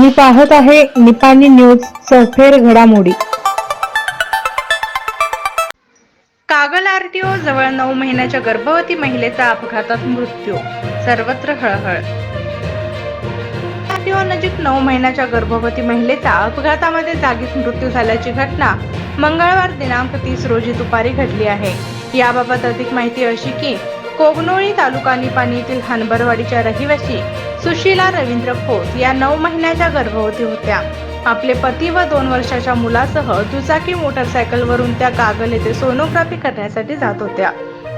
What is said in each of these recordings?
तुम्ही पाहत आहे निपाणी न्यूज सफेर घडामोडी. कागल आरटीओ जवळ नऊ महिन्याच्या गर्भवती महिलेचा अपघातात मृत्यू सर्वत्र हळहळ. आरटीओ नजीक नऊ महिन्याच्या गर्भवती महिलेचा अपघातामध्ये जागीच मृत्यू झाल्याची घटना मंगळवार दिनांक तीस रोजी दुपारी घडली आहे. याबाबत अधिक माहिती अशी की कोगनोळी तालुका निपाणी येथील हनबरवाडीच्या रहिवासी सुशीला रवींद्र खोत या नऊ महिन्याच्या गर्भवती होत्या. आपले पती व दोन वर्षाच्या मुलासह दुचाकी मोटरसायकलवरून त्या कागल येथे सोनोग्राफी करण्यासाठी जात होत्या.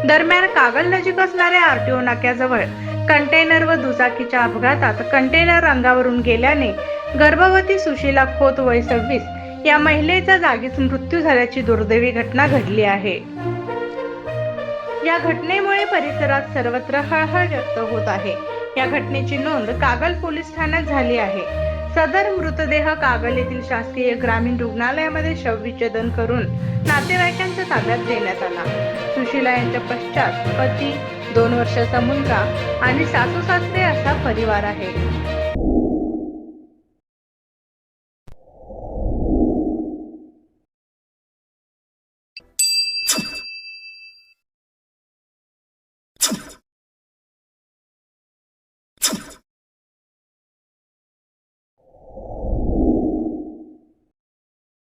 दरम्यान कागल नजीक असणाऱ्या आरटीओ नाक्याजवळ कंटेनर व दुचाकीच्या अपघातात कंटेनर रंगावरून गेल्याने गर्भवती सुशीला खोत वय सव्वीस या महिलेचा जागीच मृत्यू झाल्याची दुर्दैवी घटना घडली आहे. या घटनेमुळे परिसरात सर्वत्र हळहळ व्यक्त होत आहे. या घटनेची नोंद कागल पोलीस ठाण्यात झाली आहे. सदर मृतदेह कागल येथील शासकीय ग्रामीण रुग्णालयामध्ये शवविच्छेदन करून नातेवाईकांच्या ताब्यात देण्यात आला. सुशीला यांच्या पश्चात पती दोन वर्षाचा मुलगा आणि सासू सासरे असा परिवार आहे.